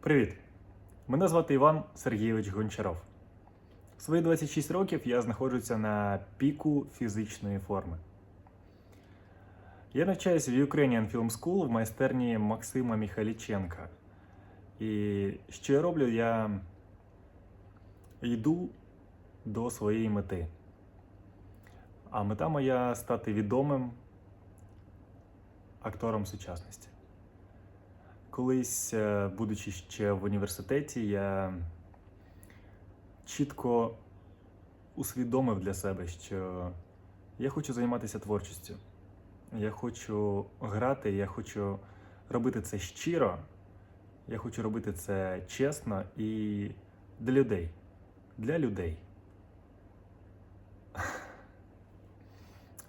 Привіт! Мене звати Іван Сергійович Гончаров. Свої 26 років я знаходжуся на піку фізичної форми. Я навчаюся в Ukrainian Film School в майстерні Максима Міхаліченка. І що я роблю? Я йду до своєї мети. А мета моя стати відомим актором сучасності. Колись, е, будучи ще в університеті, я чітко усвідомив для себе, що я хочу займатися творчістю. Я хочу грати, я хочу робити це щиро, я хочу робити це чесно і для людей. Для людей.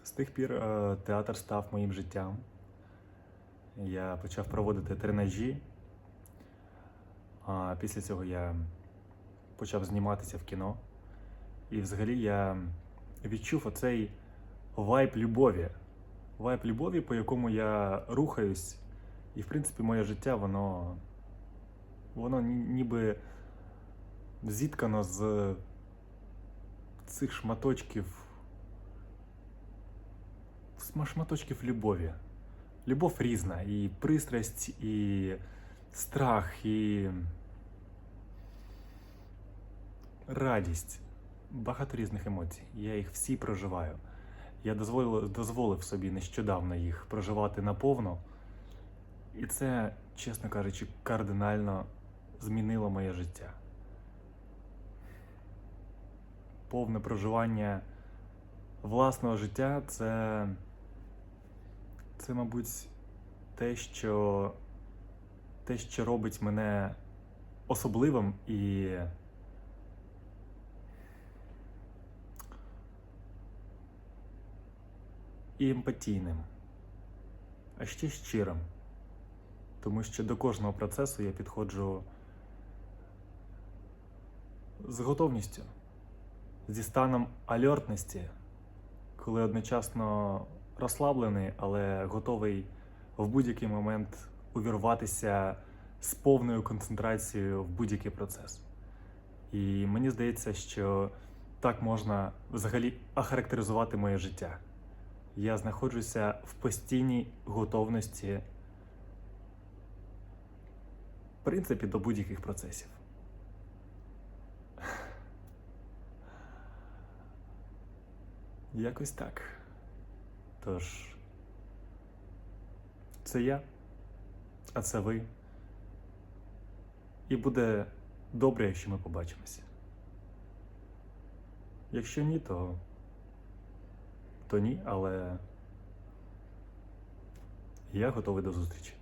З тих пір е, театр став моїм життям. Я почав проводити тренажі. А після цього я почав зніматися в кіно. І взагалі я відчув оцей вайб любові. Вайб любові, по якому я рухаюсь. І, в принципі, моє життя, воно, воно ніби зіткано з цих шматочків. шматочків любові. Любов різна, і пристрасть, і страх, і радість. Багато різних емоцій. Я їх всі проживаю. Я дозволив, дозволив собі нещодавно їх проживати наповно. І це, чесно кажучи, кардинально змінило моє життя. Повне проживання власного життя це це, мабуть, те, що, те, що робить мене особливим і і емпатійним, а ще щирим. Тому що до кожного процесу я підходжу з готовністю, зі станом альортності, коли одночасно розслаблений, але готовий в будь-який момент увірватися з повною концентрацією в будь-який процес. І мені здається, що так можна взагалі охарактеризувати моє життя. Я знаходжуся в постійній готовності, в принципі, до будь-яких процесів. Якось так. Тож, це я, а це ви. І буде добре, якщо ми побачимося. Якщо ні, то, то ні, але я готовий до зустрічі.